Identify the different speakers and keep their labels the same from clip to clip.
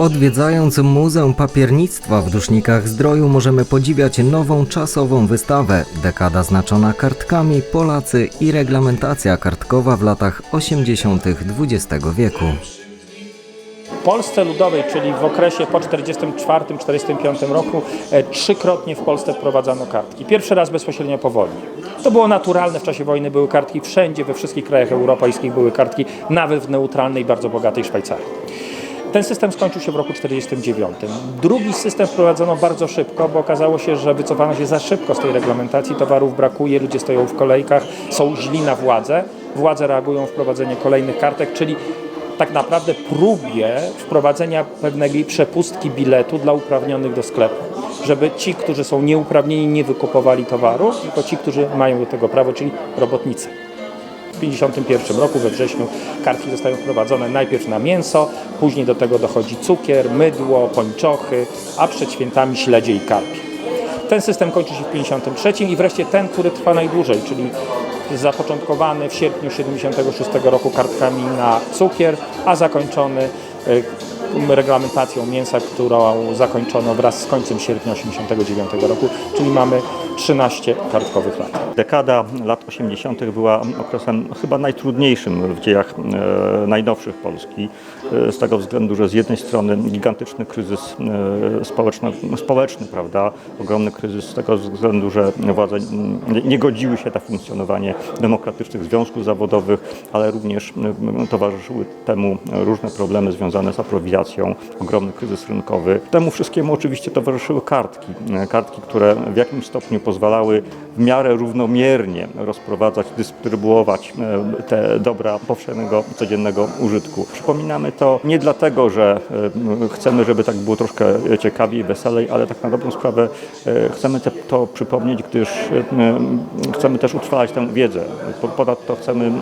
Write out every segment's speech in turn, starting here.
Speaker 1: Odwiedzając Muzeum Papiernictwa w Dusznikach Zdroju możemy podziwiać nową czasową wystawę. Dekada znaczona kartkami, Polacy i reglamentacja kartkowa w latach 80. XX wieku.
Speaker 2: W Polsce Ludowej, czyli w okresie po 1944-1945 roku, e, trzykrotnie w Polsce wprowadzano kartki. Pierwszy raz bezpośrednio po wojnie. To było naturalne, w czasie wojny były kartki wszędzie, we wszystkich krajach europejskich były kartki, nawet w neutralnej, bardzo bogatej Szwajcarii. Ten system skończył się w roku 1949. Drugi system wprowadzono bardzo szybko, bo okazało się, że wycofano się za szybko z tej reglamentacji, towarów brakuje, ludzie stoją w kolejkach, są źli na władzę, władze reagują wprowadzenie kolejnych kartek, czyli tak naprawdę próbie wprowadzenia pewnej przepustki biletu dla uprawnionych do sklepu, żeby ci, którzy są nieuprawnieni, nie wykupowali towaru, tylko ci, którzy mają do tego prawo, czyli robotnicy. W 1951 roku we wrześniu kartki zostają wprowadzone najpierw na mięso, później do tego dochodzi cukier, mydło, pończochy, a przed świętami śledzie i karpie. Ten system kończy się w 1953 i wreszcie ten, który trwa najdłużej, czyli zapoczątkowany w sierpniu 1976 roku kartkami na cukier, a zakończony y, reglamentacją mięsa, którą zakończono wraz z końcem sierpnia 1989 roku, czyli mamy 13 kartkowych lat.
Speaker 3: Dekada lat 80. była okresem chyba najtrudniejszym w dziejach e, najnowszych Polski. E, z tego względu, że z jednej strony gigantyczny kryzys e, społeczno, społeczny, prawda? ogromny kryzys z tego względu, że władze nie, godziły się na funkcjonowanie demokratycznych związków zawodowych, ale również towarzyszyły temu różne problemy związane z aprowizacją, ogromny kryzys rynkowy. Temu wszystkiemu oczywiście towarzyszyły kartki. Kartki, które w jakimś stopniu pozwalały w miarę równomiernie rozprowadzać, dystrybuować e, te dobra powszechnego, codziennego użytku. Przypominamy to nie dlatego, że e, chcemy, żeby tak było troszkę ciekawiej, weselej, ale tak na dobrą sprawę e, chcemy to przypomnieć, gdyż chcemy też utrwalać tę wiedzę. Po- Ponadto chcemy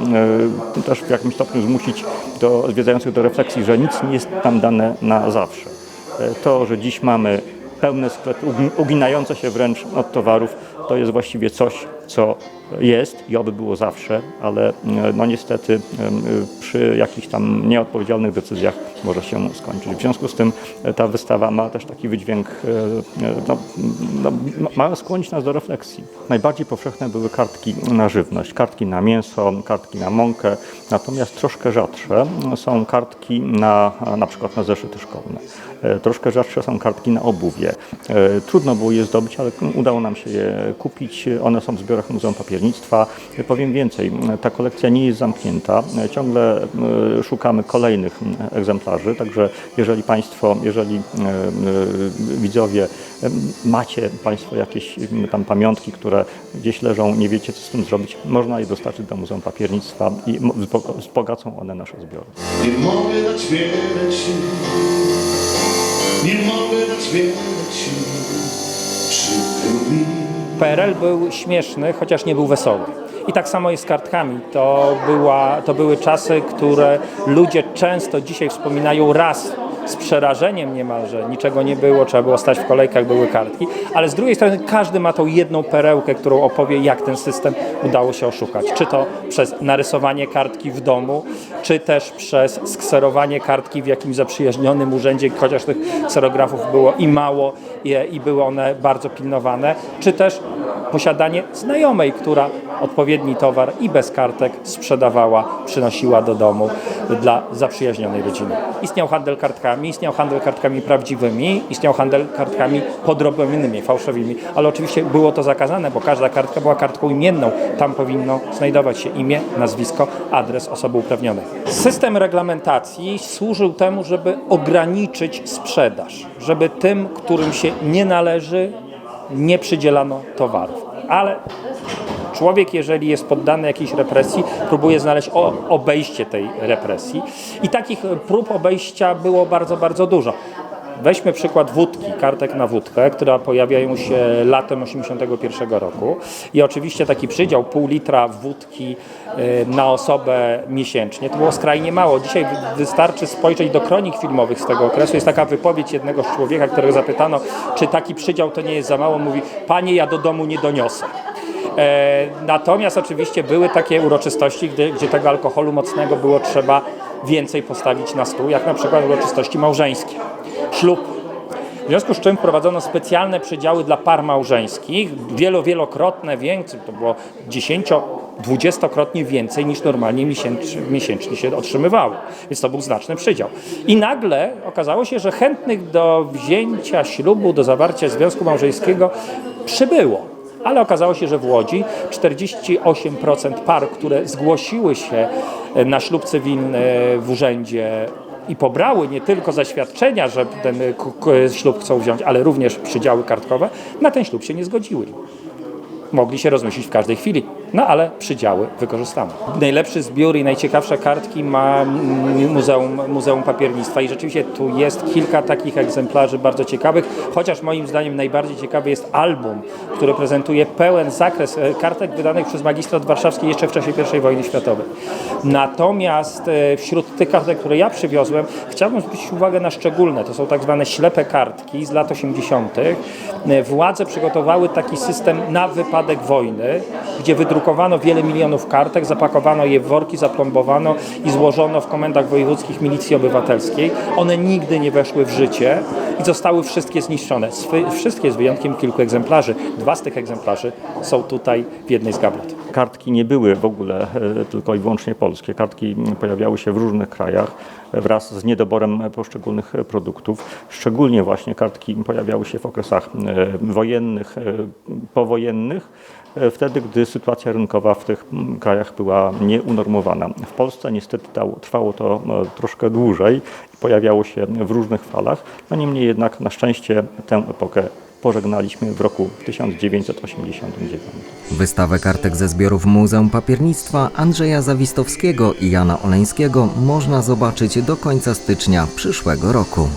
Speaker 3: też w jakimś stopniu zmusić do zwiedzających do refleksji, że nic nie jest nam dane na zawsze. To, że dziś mamy pełne sklepy, ugi- uginające się wręcz od towarów, to jest właściwie coś, co jest i oby było zawsze, ale e, no niestety e, przy jakichś tam nieodpowiedzialnych decyzjach może się skończyć. W związku z tym e, ta wystawa ma też taki wydźwięk, e, no, no, ma- skłonić nas do refleksji. Najbardziej powszechne były kartki na żywność, kartki na mięso, kartki na mąkę, natomiast troszkę rzadsze są kartki na na przykład na zeszyty szkolne. Troszkę rzadsze są kartki na obuwie. Trudno było je zdobyć, ale udało nam się je kupić. One są w zbiorach Muzeum Papiernictwa. Powiem więcej, ta kolekcja nie jest zamknięta. Ciągle e, szukamy kolejnych egzemplarzy, także jeżeli Państwo, jeżeli e, e, widzowie macie Państwo jakieś tam pamiątki, które gdzieś leżą, nie wiecie co z tym zrobić, można je dostarczyć do Muzeum Papiernictwa i wzbogacą one nasze zbiory.
Speaker 4: Nie mogę dać wiele nie mogę dać wiele przykro mi.
Speaker 2: PRL był śmieszny, chociaż nie był wesoły. I tak samo jest z kartkami. To, była, to były czasy, które ludzie często dzisiaj wspominają raz z przerażeniem niemalże. Niczego nie było, trzeba było stać w kolejkach, były kartki. Ale z drugiej strony każdy ma tą jedną perełkę, którą opowie, jak ten system udało się oszukać. Czy to przez narysowanie kartki w domu, czy też przez skserowanie kartki w jakimś zaprzyjaźnionym urzędzie, chociaż tych kserografów było i mało i były one bardzo pilnowane, czy też posiadanie znajomej, która odpowiedni towar i bez kartek sprzedawała, przynosiła do domu dla zaprzyjaźnionej rodziny. Istniał handel kartkami, istniał handel kartkami prawdziwymi, istniał handel kartkami podrobionymi, fałszywymi, ale oczywiście było to zakazane, bo każda kartka była kartką imienną. Tam powinno znajdować się imię, nazwisko, adres osoby uprawnionej. System reglamentacji służył temu, żeby ograniczyć sprzedaż, żeby tym, którym się nie należy, nie przydzielano towarów. Ale człowiek, jeżeli jest poddany jakiejś represji, próbuje znaleźć obejście tej represji. I takich prób obejścia było bardzo, bardzo dużo. Weźmy przykład wódki, kartek na wódkę, która pojawiają się latem 81 roku i oczywiście taki przydział pół litra wódki y, na osobę miesięcznie to było skrajnie mało. Dzisiaj wy- wystarczy spojrzeć do kronik filmowych z tego okresu. Jest taka wypowiedź jednego człowieka, którego zapytano, czy taki przydział to nie jest za mało. Mówi, panie ja do domu nie doniosę. E, Natomiast oczywiście były takie uroczystości, gdzie tego alkoholu mocnego było trzeba więcej postawić na stół, jak na przykład uroczystości małżeńskie. Ślub. W związku z czym wprowadzono specjalne przedziały dla par małżeńskich, wielo, wielokrotne więcej, to było 10, dwudziestokrotnie więcej niż normalnie miesięcznie, miesięcznie się otrzymywało. Więc to był znaczny przydział. I nagle okazało się, że chętnych do wzięcia ślubu, do zawarcia związku małżeńskiego przybyło. Ale okazało się, że w Łodzi 48% par, które zgłosiły się na ślub cywilny w urzędzie i pobrały nie tylko zaświadczenia, że ten k- k- ślub chcą wziąć, ale również przydziały kartkowe, na ten ślub się nie zgodziły. Mogli się rozmyślić w każdej chwili, no ale przydziały wykorzystano. Najlepszy zbiór i najciekawsze kartki ma Muzeum, Muzeum Papiernictwa i rzeczywiście tu jest kilka takich egzemplarzy bardzo ciekawych, chociaż moim zdaniem najbardziej ciekawy jest album, który prezentuje pełen zakres e, kartek wydanych przez magistrat warszawski jeszcze w czasie I wojny światowej. Natomiast e, wśród tych kartek, które ja przywiozłem, chciałbym zwrócić uwagę na szczególne. To są tak zwane ślepe kartki z lat 80. E, Władze przygotowały taki system na wypadek wojny, gdzie wydrukowano wiele milionów kartek, zapakowano je w worki, zaplombowano i złożono w komendach wojewódzkich milicji obywatelskiej. One nigdy nie weszły w życie i zostały wszystkie zniszczone. Wszystkie z wyjątkiem kilku egzemplarzy. Dwa z tych egzemplarzy są tutaj w jednej z gablet.
Speaker 3: Kartki nie były w ogóle e, tylko i wyłącznie polskie. Kartki pojawiały się w różnych krajach wraz z niedoborem poszczególnych produktów. Szczególnie właśnie kartki pojawiały się w okresach e, wojennych, e, powojennych, wtedy gdy sytuacja rynkowa w tych m, krajach była nieunormowana. W Polsce niestety trwało to troszkę dłużej pojawiało się w różnych falach. No niemniej jednak na szczęście tę epokę pożegnaliśmy w roku 1989.
Speaker 1: Wystawę kartek ze zbiorów Muzeum Papiernictwa Andrzeja Zawistowskiego i Jana Oleńskiego można zobaczyć do końca stycznia przyszłego roku.